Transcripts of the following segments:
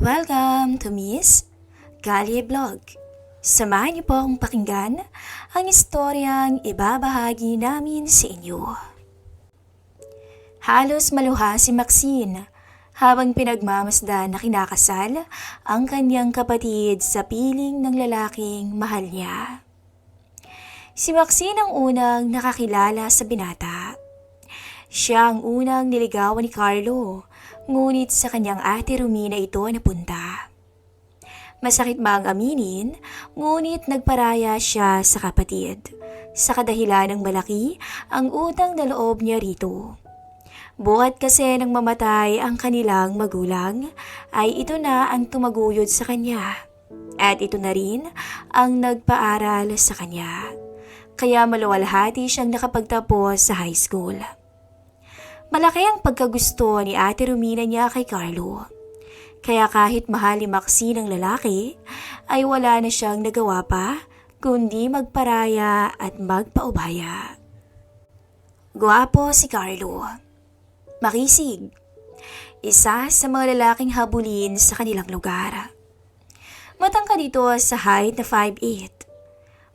Welcome to Miss Galie Vlog. Samahan niyo po akong pakinggan ang istoryang ibabahagi namin sa inyo. Halos maluha si Maxine habang pinagmamasdan na kinakasal ang kanyang kapatid sa piling ng lalaking mahal niya. Si Maxine ang unang nakakilala sa binata. Siya ang unang niligawan ni Carlo, ngunit sa kanyang ate Romina ito napunta. Masakit ba ang aminin, ngunit nagparaya siya sa kapatid. Sa kadahilan ng malaki ang utang na loob niya rito. Bukat kasi nang mamatay ang kanilang magulang, ay ito na ang tumaguyod sa kanya. At ito na rin ang nagpaaral sa kanya. Kaya maluwalhati siyang nakapagtapos sa high school. Malaki ang pagkagusto ni Ate Romina niya kay Carlo. Kaya kahit mahal ni Maxine ang lalaki, ay wala na siyang nagawa pa kundi magparaya at magpaubaya. Guwapo si Carlo. Makisig. Isa sa mga lalaking habulin sa kanilang lugar. Matangka dito sa height na 5'8".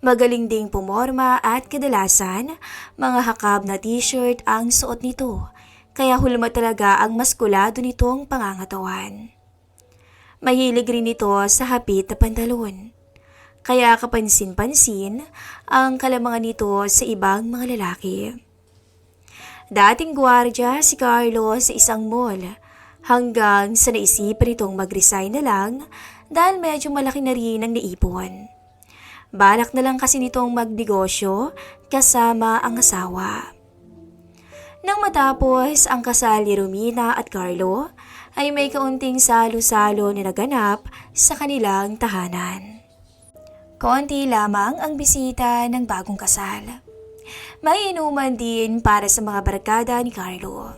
Magaling ding pumorma at kadalasan, mga hakab na t-shirt ang suot nito, kaya hulma talaga ang maskulado nitong pangangatawan. Mahilig rin ito sa hapit na pantalon. Kaya kapansin-pansin ang kalamangan nito sa ibang mga lalaki. Dating gwardya si Carlo sa isang mall hanggang sa naisipan nitong mag-resign na lang dahil medyo malaki na rin ang naipon. Balak na lang kasi nitong magnegosyo kasama ang asawa. Nang matapos ang kasal ni Romina at Carlo, ay may kaunting salo-salo na naganap sa kanilang tahanan. Konti lamang ang bisita ng bagong kasal. May inuman din para sa mga barkada ni Carlo.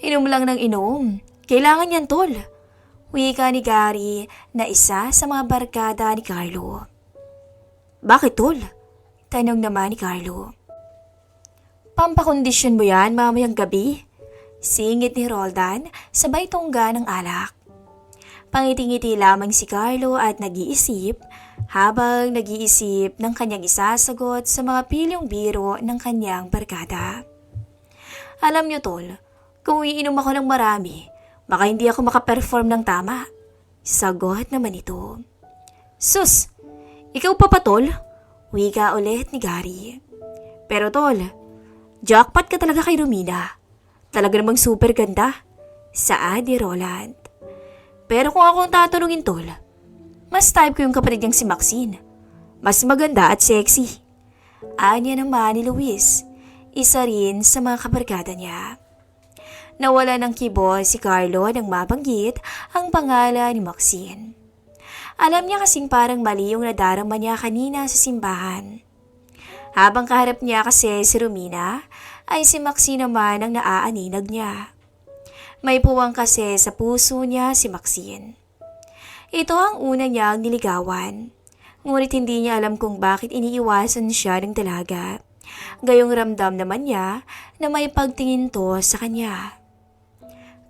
Inom lang ng inom. Kailangan yan, tol. Wika ni Gary na isa sa mga barkada ni Carlo. Bakit, tol? Tanong naman ni Carlo. Pampakondisyon mo yan mamayang gabi? Singit ni Roldan sabay tungga ng alak. Pangiti-ngiti lamang si Carlo at nag-iisip habang nag-iisip ng kanyang isasagot sa mga pilyong biro ng kanyang barkada. Alam niyo tol, kung iinom ako ng marami, baka hindi ako makaperform ng tama. Sagot naman ito. Sus, ikaw pa pa tol? Wika ulit ni Gary. Pero tol, jackpot ka talaga kay Romina. Talaga namang super ganda. Saan ni Roland? Pero kung ako ang tatanungin tol, mas type ko yung kapatid niyang si Maxine. Mas maganda at sexy. Anya naman ni Luis, isa rin sa mga kabarkada niya. Nawala ng kibo si Carlo nang mabanggit ang pangalan ni Maxine. Alam niya kasing parang mali yung nadarama niya kanina sa simbahan. Habang kaharap niya kasi si Romina, ay si Maxine naman ang naaaninag niya. May puwang kasi sa puso niya si Maxine. Ito ang una niyang niligawan. Ngunit hindi niya alam kung bakit iniiwasan siya ng dalaga. Gayong ramdam naman niya na may pagtingin to sa kanya.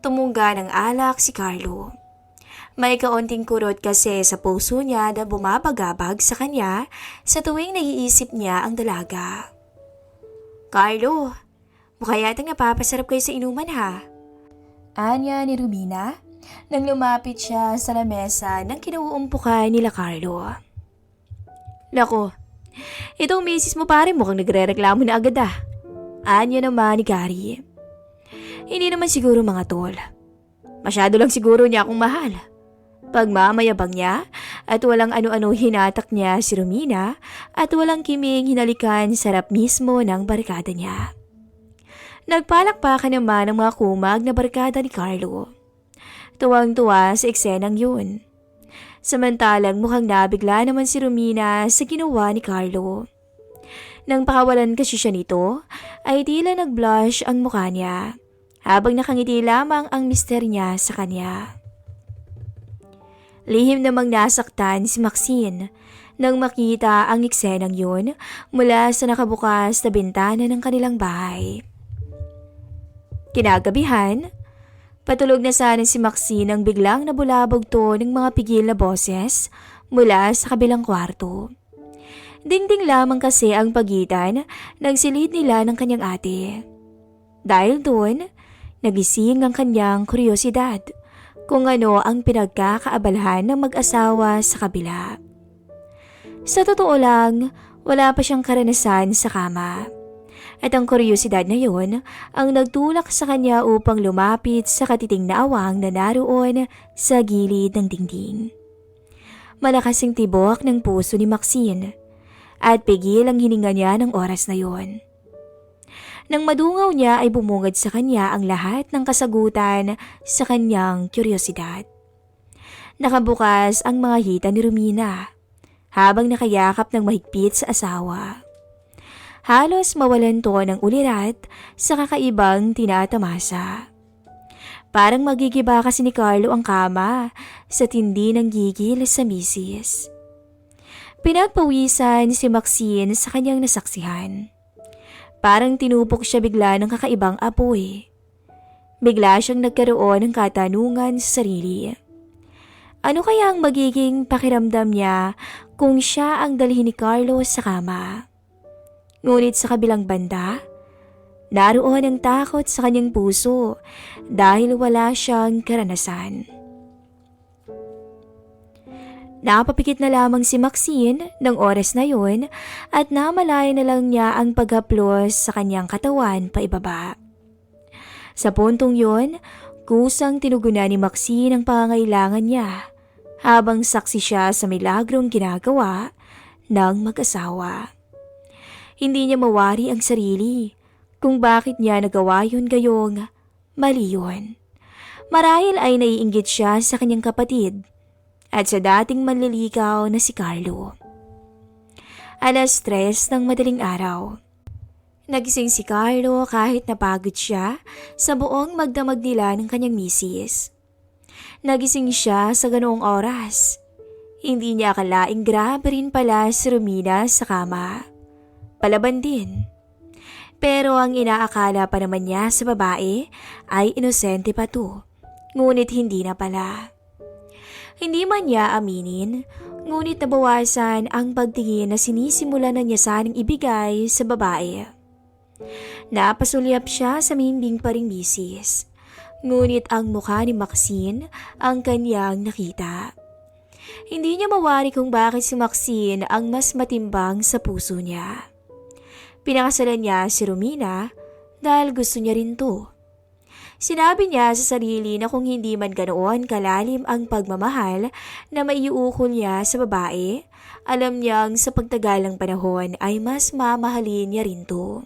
Tumungga ng alak si Carlo. May kaunting kurot kasi sa puso niya na bumabagabag sa kanya sa tuwing naiisip niya ang dalaga. Carlo, mukha yatang napapasarap kayo sa inuman ha. Anya ni Rubina nang lumapit siya sa lamesa ng kinuumpukan nila Carlo. Nako, itong misis mo pare mukhang nagre-reklamo na agad ah. Anya naman ni Gary. Hindi naman siguro mga tol. Masyado lang siguro niya akong mahal. Pagmamayabang niya at walang ano-ano hinatak niya si Romina at walang kiming hinalikan sarap mismo ng barkada niya. Nagpalakpakan naman ang mga kumag na barkada ni Carlo. Tuwang-tuwa sa eksenang yun. Samantalang mukhang nabigla naman si Romina sa ginawa ni Carlo. Nang pakawalan kasi siya nito, ay tila nag-blush ang mukha niya habang nakangiti lamang ang mister niya sa kanya. Lihim namang nasaktan si Maxine nang makita ang eksenang yun mula sa nakabukas na bintana ng kanilang bahay. Kinagabihan, Patulog na sana si Maxine nang biglang nabulabog to ng mga pigil na boses mula sa kabilang kwarto. Dingding lamang kasi ang pagitan ng silid nila ng kanyang ate. Dahil doon, nagising ang kanyang kuryosidad kung ano ang pinagkakaabalahan ng mag-asawa sa kabila. Sa totoo lang, wala pa siyang karanasan sa kama. At ang kuryosidad na yon ang nagtulak sa kanya upang lumapit sa katiting na awang na naroon sa gilid ng dingding. Malakasing tibok ng puso ni Maxine at pigil ang hininga niya ng oras na yon. Nang madungaw niya ay bumungad sa kanya ang lahat ng kasagutan sa kanyang kuryosidad. Nakabukas ang mga hita ni Romina habang nakayakap ng mahigpit sa asawa. Halos mawalan to ng ulirat sa kakaibang tinatamasa. Parang magigiba kasi ni Carlo ang kama sa tindi ng gigil sa misis. Pinagpawisan si Maxine sa kanyang nasaksihan. Parang tinupok siya bigla ng kakaibang apoy. Bigla siyang nagkaroon ng katanungan sa sarili. Ano kaya ang magiging pakiramdam niya kung siya ang dalhin ni Carlo sa kama? Ngunit sa kabilang banda, naroon ang takot sa kanyang puso dahil wala siyang karanasan. Napapikit na lamang si Maxine ng oras na yun at namalaya na lang niya ang paghaplos sa kanyang katawan pa ibaba. Sa puntong yun, kusang tinugunan ni Maxine ang pangangailangan niya habang saksi siya sa milagrong ginagawa ng mag-asawa. Hindi niya mawari ang sarili kung bakit niya nagawa yun gayong mali yun. Marahil ay naiinggit siya sa kanyang kapatid at sa dating manliligaw na si Carlo. Alas tres ng madaling araw. Nagising si Carlo kahit napagod siya sa buong magdamag nila ng kanyang misis. Nagising siya sa ganoong oras. Hindi niya akalaing grabe rin pala si Romina sa kama palaban din. Pero ang inaakala pa naman niya sa babae ay inosente pa to, ngunit hindi na pala. Hindi man niya aminin, ngunit nabawasan ang pagtingin na sinisimula na niya sanang ibigay sa babae. Napasulyap siya sa mimbing pa ring misis, ngunit ang mukha ni Maxine ang kanyang nakita. Hindi niya mawari kung bakit si Maxine ang mas matimbang sa puso niya. Pinakasalan niya si Romina dahil gusto niya rin to. Sinabi niya sa sarili na kung hindi man ganoon kalalim ang pagmamahal na maiuukol niya sa babae, alam niyang sa pagtagalang panahon ay mas mamahalin niya rin to.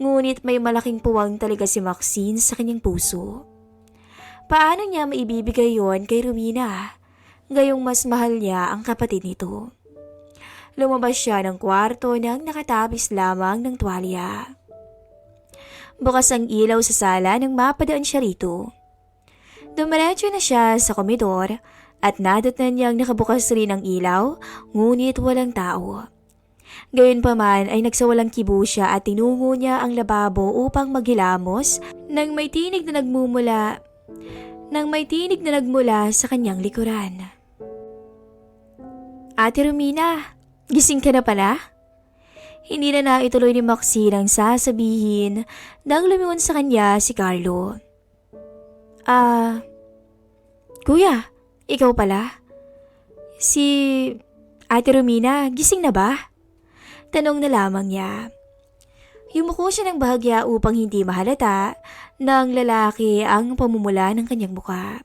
Ngunit may malaking puwang talaga si Maxine sa kanyang puso. Paano niya maibibigay yon kay Romina? Gayong mas mahal niya ang kapatid nito. Lumabas siya ng kwarto nang nakatabis lamang ng tuwalya. Bukas ang ilaw sa sala nang mapadaan siya rito. Dumiretso na siya sa komedor at nadatnan niyang nakabukas rin ang ilaw ngunit walang tao. Gayon pa man ay nagsawalang kibo siya at tinungo niya ang lababo upang maghilamos nang may tinig na nagmumula nang may tinig na nagmula sa kanyang likuran. Ate Romina, Gising ka na pala? Hindi na naituloy ni Maxine ang sasabihin nang lumingon sa kanya si Carlo. Ah, kuya, ikaw pala? Si Ate Romina, gising na ba? Tanong na lamang niya. Yumuko siya ng bahagya upang hindi mahalata ng lalaki ang pamumula ng kanyang muka.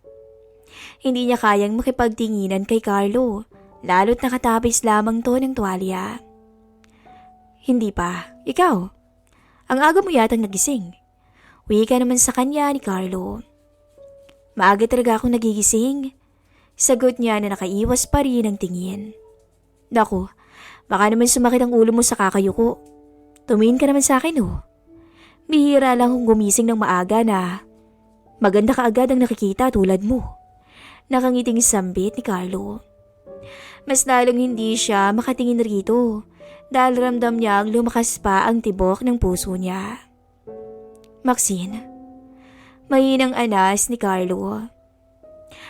Hindi niya kayang makipagtinginan kay Carlo Lalo't nakatapis lamang to ng tuwalya. Hindi pa. Ikaw. Ang aga mo yatang nagising. Uwi ka naman sa kanya ni Carlo. Maaga talaga akong nagigising. Sagot niya na nakaiwas pa rin ang tingin. Naku, baka naman sumakit ang ulo mo sa kakayuko. Tumingin ka naman sa akin oh. Bihira lang kung gumising ng maaga na maganda ka agad ang nakikita tulad mo. Nakangiting sambit ni Carlo. Mas lalong hindi siya makatingin rito dahil ramdam niya ang lumakas pa ang tibok ng puso niya. Maxine, Mahinang anas ni Carlo.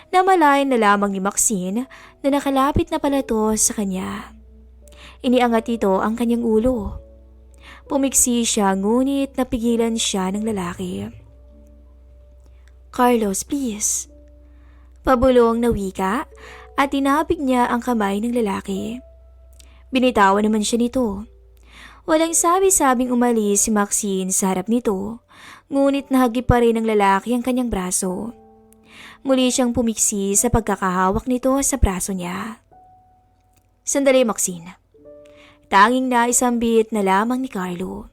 Namalayan na lamang ni Maxine na nakalapit na pala to sa kanya. Iniangat ito ang kanyang ulo. Pumiksi siya ngunit napigilan siya ng lalaki. Carlos, please. Pabulong na wika at tinapik niya ang kamay ng lalaki. Binitawan naman siya nito. Walang sabi-sabing umalis si Maxine sa harap nito, ngunit nahagip pa rin ng lalaki ang kanyang braso. Muli siyang pumiksi sa pagkakahawak nito sa braso niya. Sandali, Maxine. Tanging na isambit na lamang ni Carlo.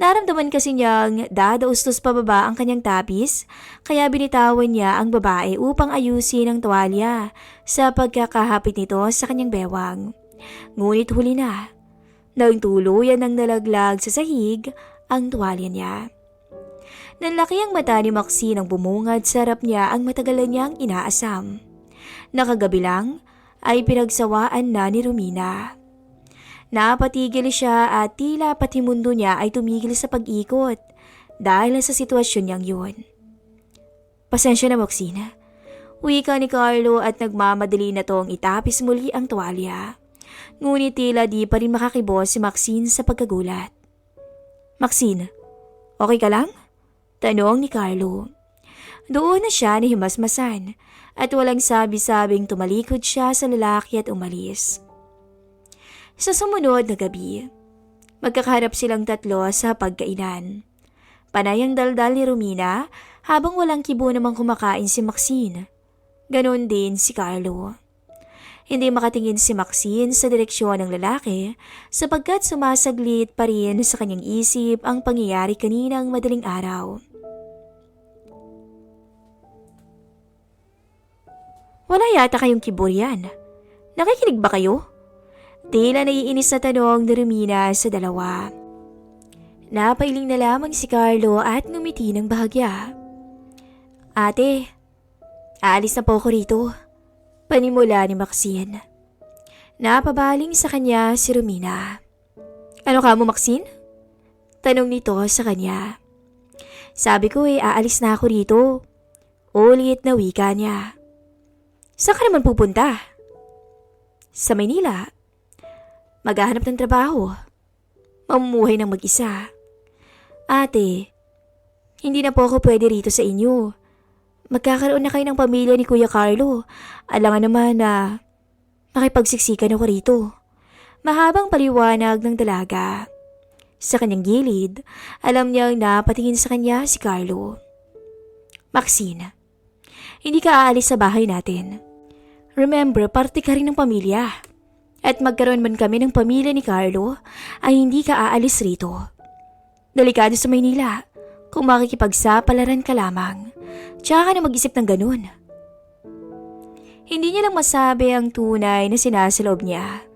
Naramdaman kasi niyang dadaustos pababa ang kanyang tapis, kaya binitawan niya ang babae upang ayusin ang tuwalya sa pagkakahapit nito sa kanyang bewang. Ngunit huli na. Nang tuluyan ng nalaglag sa sahig ang tuwalya niya. Nanlaki ang mata ni Maxine nang bumungad sa harap niya ang matagalan niyang inaasam. Nakagabi lang ay pinagsawaan na ni Romina. Napatigil siya at tila pati mundo niya ay tumigil sa pag-ikot dahil sa sitwasyon niyang yun. Pasensya na Maxine. Wika ni Carlo at nagmamadali na tong itapis muli ang tuwalya. Ngunit tila di pa rin makakibos si Maxine sa pagkagulat. Maxine, okay ka lang? Tanong ni Carlo. Doon na siya nahimasmasan at walang sabi-sabing tumalikod siya sa lalaki at umalis. Sa sumunod na gabi, magkakaharap silang tatlo sa pagkainan. Panay ang daldal ni Romina habang walang kibo namang kumakain si Maxine. Ganon din si Carlo. Hindi makatingin si Maxine sa direksyon ng lalaki sapagkat sumasaglit pa rin sa kanyang isip ang pangyayari kaninang madaling araw. Wala yata kayong kibor yan. Nakikinig ba kayo? Tila naiinis na tanong ni Romina sa dalawa. Napailing na lamang si Carlo at ngumiti ng bahagya. Ate, aalis na po ako rito. Panimula ni Maxine. Napabaling sa kanya si Romina. Ano ka mo, Maxine? Tanong nito sa kanya. Sabi ko eh, aalis na ako rito. Ulit na wika niya. Saan ka naman pupunta? Sa Maynila. Maghahanap ng trabaho. Mamumuhay ng mag-isa. Ate, hindi na po ako pwede rito sa inyo. Magkakaroon na kayo ng pamilya ni Kuya Carlo. Alangan naman na makipagsiksikan ako rito. Mahabang paliwanag ng dalaga. Sa kanyang gilid, alam niyang napatingin sa kanya si Carlo. Maxine, hindi ka aalis sa bahay natin. Remember, parte ka rin ng pamilya. At magkaroon man kami ng pamilya ni Carlo, ay hindi ka aalis rito. Delikado sa Maynila, kung makikipagsapalaran ka lamang. Tsaka ka na mag-isip ng ganun. Hindi niya lang masabi ang tunay na sinasaloob niya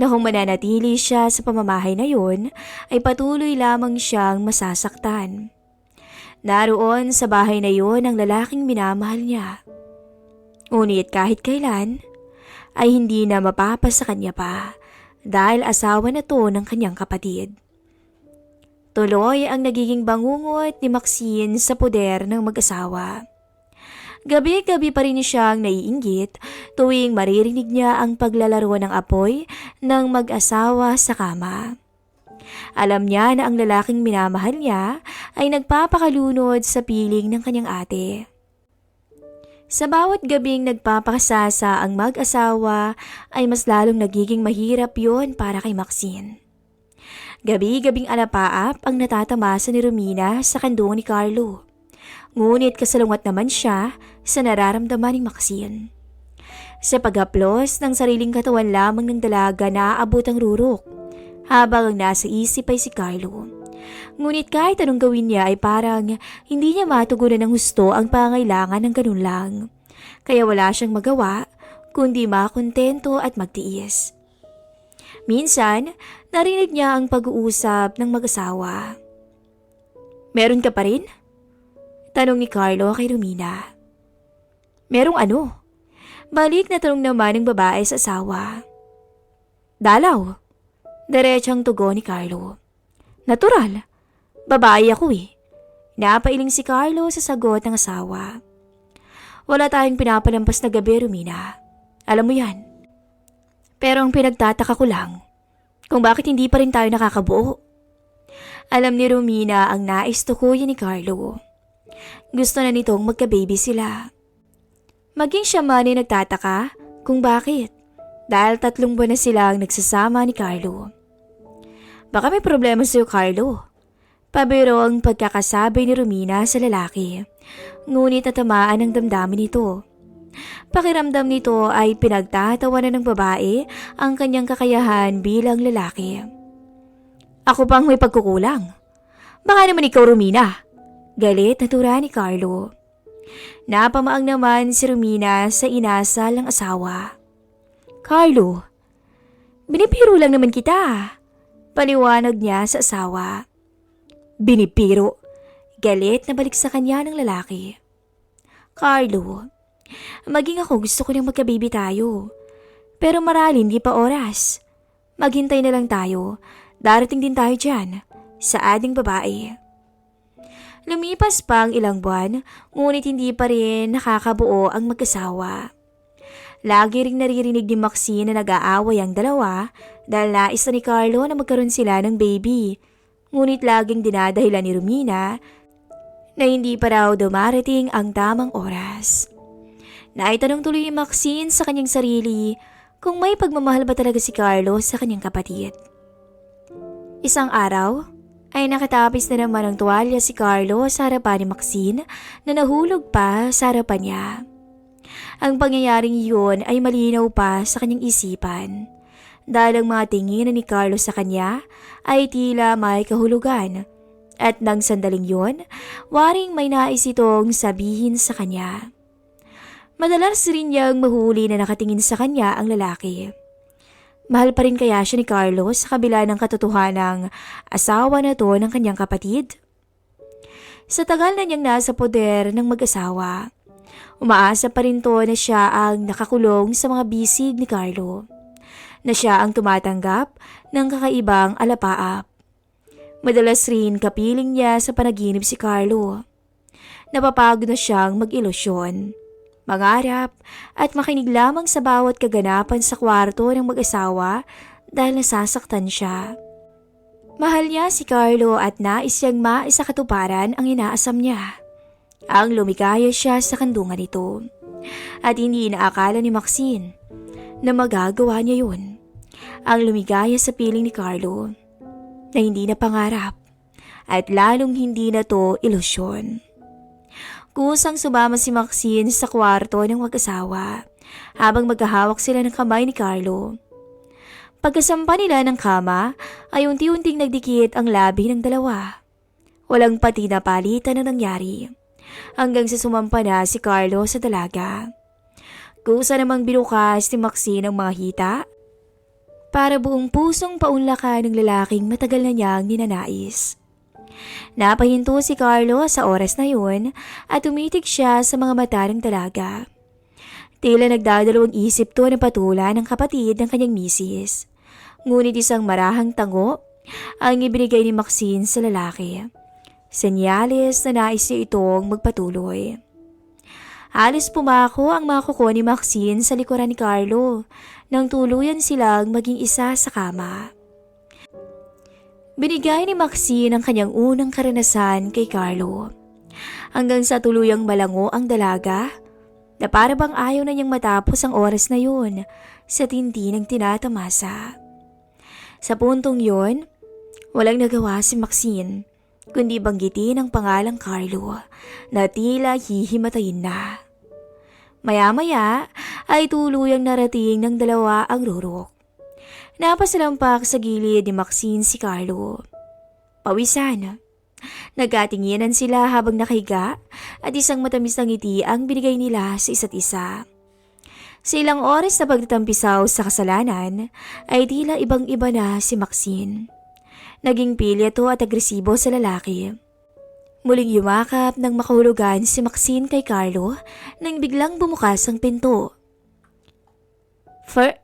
na kung mananatili siya sa pamamahay na yun, ay patuloy lamang siyang masasaktan. Naroon sa bahay na yun ang lalaking minamahal niya. Ngunit kahit kailan, ay hindi na mapapa sa kanya pa dahil asawa na to ng kanyang kapatid. Tuloy ang nagiging bangungot ni Maxine sa poder ng mag-asawa. Gabi-gabi pa rin siyang naiinggit tuwing maririnig niya ang paglalaro ng apoy ng mag-asawa sa kama. Alam niya na ang lalaking minamahal niya ay nagpapakalunod sa piling ng kanyang ate. Sa bawat gabing nagpapakasasa ang mag-asawa ay mas lalong nagiging mahirap yon para kay Maxine. Gabi-gabing alapaap ang natatamasa ni Romina sa kandong ni Carlo. Ngunit kasalungat naman siya sa nararamdaman ni Maxine. Sa pag-aplos ng sariling katawan lamang ng dalaga na aabot ang rurok, habang ang nasa isip ay si Carlo. Ngunit kahit anong gawin niya ay parang hindi niya matugunan ng husto ang pangailangan ng ganun lang. Kaya wala siyang magawa kundi makontento at magtiis. Minsan, narinig niya ang pag-uusap ng mag-asawa. Meron ka pa rin? Tanong ni Carlo kay Romina. Merong ano? Balik na tanong naman ng babae sa asawa. Dalaw. Diretsang tugon ni Carlo. Natural. Babae ako eh. Napailing si Carlo sa sagot ng asawa. Wala tayong pinapalampas na gabi, Romina. Alam mo yan. Pero ang pinagtataka ko lang, kung bakit hindi pa rin tayo nakakabuo. Alam ni Romina ang nais tukuyin ni Carlo. Gusto na nitong magka-baby sila. Maging siya man ay nagtataka kung bakit. Dahil tatlong buwan na silang nagsasama ni Carlo. Baka may problema sa'yo, Carlo. Pabiro ang pagkakasabi ni Romina sa lalaki. Ngunit natamaan ang damdamin nito. Pakiramdam nito ay pinagtatawanan ng babae ang kanyang kakayahan bilang lalaki. Ako pang may pagkukulang. Baka naman ikaw, Romina. Galit na tura ni Carlo. Napamaang naman si Romina sa inasal ng asawa. Carlo, binipiro lang naman kita. Paliwanag niya sa asawa. Binipiro? Galit na balik sa kanya ng lalaki. Carlo, maging ako gusto ko nang magka-baby tayo. Pero marali hindi pa oras. Maghintay na lang tayo. Darating din tayo dyan. Sa ading babae. Lumipas pa ang ilang buwan, ngunit hindi pa rin nakakabuo ang mag-asawa. Lagi ring naririnig ni Maxine na nag-aaway ang dalawa dahil nais na ni Carlo na magkaroon sila ng baby. Ngunit laging dinadahilan ni Romina na hindi pa raw dumarating ang tamang oras. Naitanong tuloy ni Maxine sa kanyang sarili kung may pagmamahal ba talaga si Carlo sa kanyang kapatid. Isang araw, ay nakatapis na naman ang tuwalya si Carlo sa harapan ni Maxine na nahulog pa sa harapan niya. Ang pangyayaring iyon ay malinaw pa sa kanyang isipan dahil ang mga tingin ni Carlo sa kanya ay tila may kahulugan at nang sandaling yon, waring may nais itong sabihin sa kanya. Madalas rin niyang mahuli na nakatingin sa kanya ang lalaki. Mahal pa rin kaya siya ni Carlos sa kabila ng katotohanang asawa na to ng kanyang kapatid? Sa tagal na niyang nasa poder ng mag-asawa, umaasa pa rin to na siya ang nakakulong sa mga bisig ni Carlo. Na siya ang tumatanggap ng kakaibang alapaap. Madalas rin kapiling niya sa panaginip si Carlo. Napapagod na siyang mag-ilusyon mangarap at makinig lamang sa bawat kaganapan sa kwarto ng mag-asawa dahil nasasaktan siya. Mahal niya si Carlo at nais siyang maisakatuparan ang inaasam niya. Ang lumikaya siya sa kandungan nito. At hindi inaakala ni Maxine na magagawa niya yun. Ang lumigaya sa piling ni Carlo na hindi na pangarap at lalong hindi na to ilusyon. Kusang sumama si Maxine sa kwarto ng mag-asawa habang magkahawak sila ng kamay ni Carlo. Pagkasampa nila ng kama ay unti-unting nagdikit ang labi ng dalawa. Walang pati na palitan na nangyari hanggang sa sumampa na si Carlo sa dalaga. Kusa namang binukas ni Maxine ang mga hita para buong pusong paunlakan ng lalaking matagal na niyang ninanais. Napahinto si Carlo sa oras na yun at tumitig siya sa mga mata ng dalaga. Tila nagdadalawang isip to na patula ng kapatid ng kanyang misis. Ngunit isang marahang tango ang ibinigay ni Maxine sa lalaki. Senyales na nais niya itong magpatuloy. Halos pumako ang mga kuko ni Maxine sa likuran ni Carlo nang tuluyan silang maging isa sa kama. Binigay ni Maxine ang kanyang unang karanasan kay Carlo. Hanggang sa tuluyang malango ang dalaga na para bang ayaw na niyang matapos ang oras na yun sa tindi ng tinatamasa. Sa puntong yon, walang nagawa si Maxine kundi banggitin ang pangalang Carlo na tila hihimatayin na. Maya-maya ay tuluyang narating ng dalawa ang rurok. Napasalampak sa gilid ni Maxine si Carlo. Pawisan. Nagkatinginan sila habang nakahiga at isang matamis na ngiti ang binigay nila sa isa't isa. Sa ilang oras na pagtatampisaw sa kasalanan ay tila ibang-iba na si Maxine. Naging pilyato at agresibo sa lalaki. Muling yumakap ng makahulugan si Maxine kay Carlo nang biglang bumukas ang pinto. For,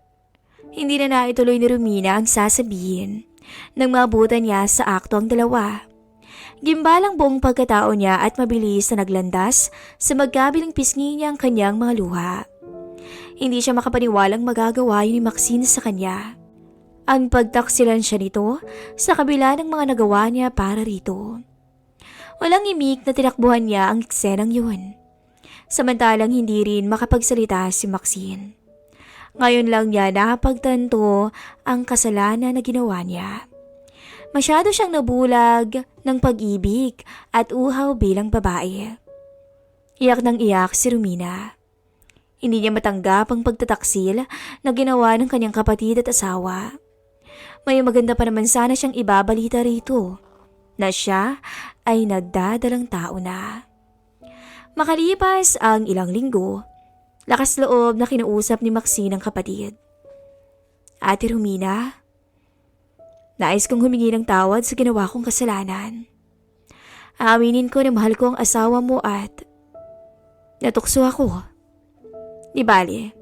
hindi na naituloy ni Romina ang sasabihin nang mabutan niya sa akto ang dalawa. Gimbalang buong pagkatao niya at mabilis na naglandas sa magkabilang pisngi niya ang kanyang mga luha. Hindi siya makapaniwalang magagawa yun ni Maxine sa kanya. Ang pagtaksilan siya nito sa kabila ng mga nagawa niya para rito. Walang imik na tinakbuhan niya ang eksenang yun. Samantalang hindi rin makapagsalita si Maxine. Ngayon lang niya napagtanto ang kasalanan na ginawa niya. Masyado siyang nabulag ng pag-ibig at uhaw bilang babae. Iyak ng iyak si Rumina. Hindi niya matanggap ang pagtataksil na ginawa ng kanyang kapatid at asawa. May maganda pa naman sana siyang ibabalita rito na siya ay nagdadalang tao na. Makalipas ang ilang linggo, lakas loob na kinausap ni Maxine ang kapatid. Ate Rumina, nais kong humingi ng tawad sa ginawa kong kasalanan. Aaminin ko na mahal ko ang asawa mo at natukso ako. Di bali,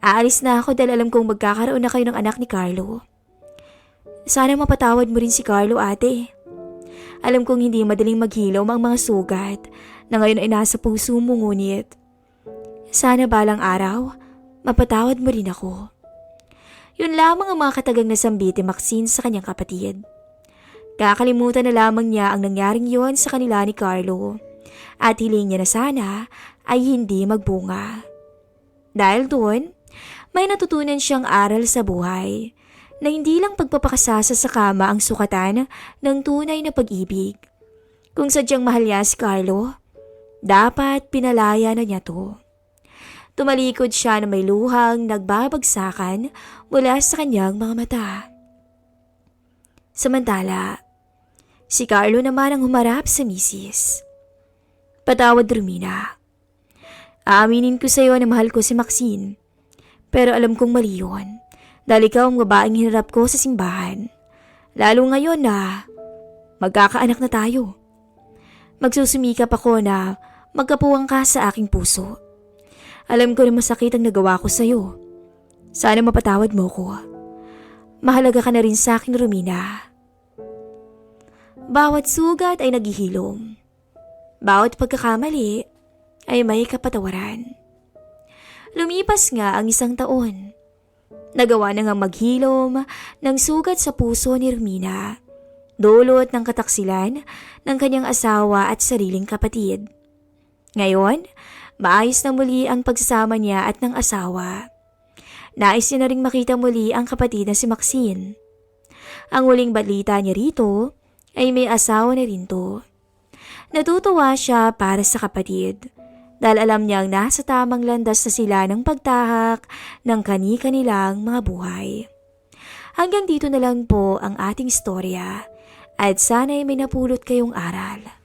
aalis na ako dahil alam kong magkakaroon na kayo ng anak ni Carlo. Sana mapatawad mo rin si Carlo ate. Alam kong hindi madaling maghilom ang mga sugat na ngayon ay nasa puso mo ngunit. Sana balang araw, mapatawad mo rin ako. Yun lamang ang mga katagang nasambiti Maxine sa kanyang kapatid. Kakalimutan na lamang niya ang nangyaring yon sa kanila ni Carlo at hiling niya na sana ay hindi magbunga. Dahil doon, may natutunan siyang aral sa buhay na hindi lang pagpapakasasa sa kama ang sukatan ng tunay na pag-ibig. Kung sadyang mahal niya si Carlo, dapat pinalaya na niya to. Tumalikod siya na may luhang nagbabagsakan mula sa kanyang mga mata. Samantala, si Carlo naman ang humarap sa misis. Patawad, Romina. Aaminin ko sa iyo na mahal ko si Maxine. Pero alam kong mali yun. Dahil ikaw ang babaeng hinarap ko sa simbahan. Lalo ngayon na magkakaanak na tayo. Magsusumikap ako na magkapuwang ka sa aking puso. Alam ko na masakit ang nagawa ko sa iyo. Sana mapatawad mo ko. Mahalaga ka na rin sa akin, Romina. Bawat sugat ay naghihilom. Bawat pagkakamali ay may kapatawaran. Lumipas nga ang isang taon. Nagawa na nga maghilom ng sugat sa puso ni Romina. Dulot ng kataksilan ng kanyang asawa at sariling kapatid. Ngayon, maayos na muli ang pagsasama niya at ng asawa. Nais niya na rin makita muli ang kapatid na si Maxine. Ang huling balita niya rito ay may asawa na rin to. Natutuwa siya para sa kapatid dahil alam niyang nasa tamang landas na sila ng pagtahak ng kani-kanilang mga buhay. Hanggang dito na lang po ang ating istorya at sana'y may napulot kayong aral.